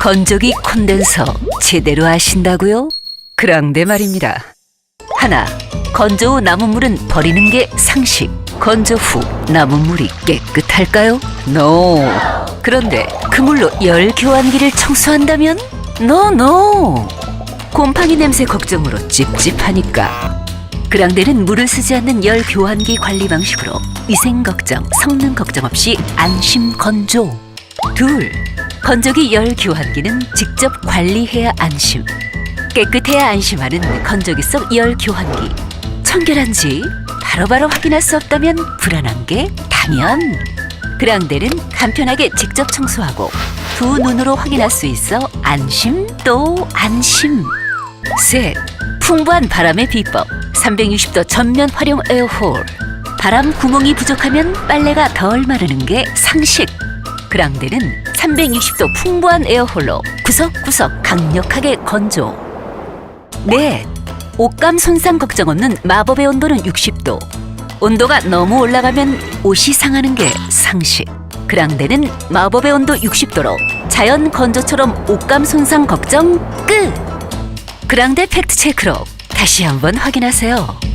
건조기 콘덴서 제대로 아신다고요? 그랑데 말입니다. 하나, 건조 후 남은 물은 버리는 게 상식. 건조 후 남은 물이 깨끗할까요? NO. 그런데 그 물로 열 교환기를 청소한다면? NO, NO. 곰팡이 냄새 걱정으로 찝찝하니까. 그랑데는 물을 쓰지 않는 열 교환기 관리 방식으로 위생 걱정, 성능 걱정 없이 안심 건조. 둘, 건조기 열 교환기는 직접 관리해야 안심. 깨끗해야 안심하는 건조기 속열 교환기. 청결한지 바로 바로 확인할 수 없다면 불안한 게 당연. 그랑데는 간편하게 직접 청소하고 두 눈으로 확인할 수 있어 안심 또 안심. 셋, 풍부한 바람의 비법. 360도 전면 활용 에어홀. 바람 구멍이 부족하면 빨래가 덜 마르는 게 상식. 그랑데는 360도 풍부한 에어홀로 구석구석 강력하게 건조. 넷, 옷감 손상 걱정 없는 마법의 온도는 60도. 온도가 너무 올라가면 옷이 상하는 게 상식. 그랑데는 마법의 온도 60도로 자연 건조처럼 옷감 손상 걱정 끝. 그랑데 팩트 체크로 다시 한번 확인하세요.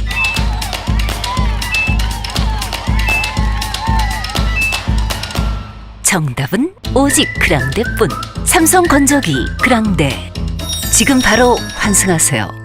정답은 오직 그랑데뿐. 삼성 건조기 그랑데. 지금 바로 환승하세요.